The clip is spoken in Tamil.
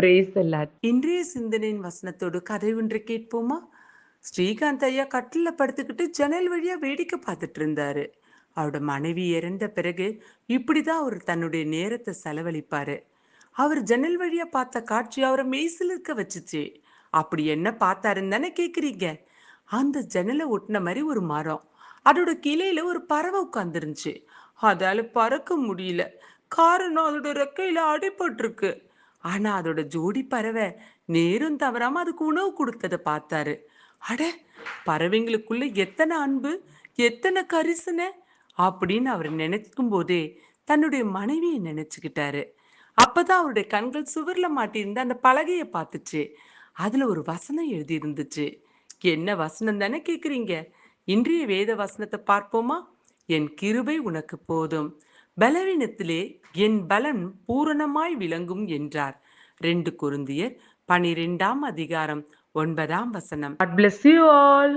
இன்றைய சிந்தனையின் வசனத்தோடு கதை ஒன்று கேட்போமா? ஸ்ரீகாந்த் ஐயா கட்டில படுத்துக்கிட்டு ஜன்னல் வழியா வேடிக்கை பார்த்துட்டு இருந்தாரு. அவரோட மனைவி இறந்த பிறகு இப்படிதான் அவர் தன்னுடைய நேரத்தை செலவழிப்பாரு. அவர் ஜன்னல் வழியா பார்த்த காட்சி அவரை மெய்சில் இருக்க வச்சுச்சு. அப்படி என்ன பார்த்தாருன்னு தானே கேக்குறீங்க? அந்த ஜன்னலை ஒட்டின மாதிரி ஒரு மரம். அதோட கிளையில ஒரு பறவை உட்காந்துருந்துச்சு அதால பறக்க முடியல. காரணம் அதோட ரெக்கையில அடிபட்டிருக்கு ஆனா அதோட ஜோடி பறவை நேரும் தவறாம அதுக்கு உணவு கொடுத்ததை பார்த்தாரு. அட பறவைங்களுக்குள்ள எத்தனை அன்பு எத்தனை கரிசனை அப்படின்னு அவர் நினைக்கும் போதே தன்னுடைய மனைவியை நினைச்சுக்கிட்டாரு. அப்பதான் அவருடைய கண்கள் சுவர்ல மாட்டியிருந்த அந்த பலகையை பார்த்துச்சு. அதுல ஒரு வசனம் எழுதி இருந்துச்சு என்ன வசனம் தானே கேக்குறீங்க? இன்றைய வேத வசனத்தை பார்ப்போமா? என் கிருபை உனக்கு போதும். பலவீனத்திலே என் பலன் பூரணமாய் விளங்கும் என்றார் ரெண்டு குருந்தியர் பனிரெண்டாம் அதிகாரம் ஒன்பதாம் வசனம் God bless you all.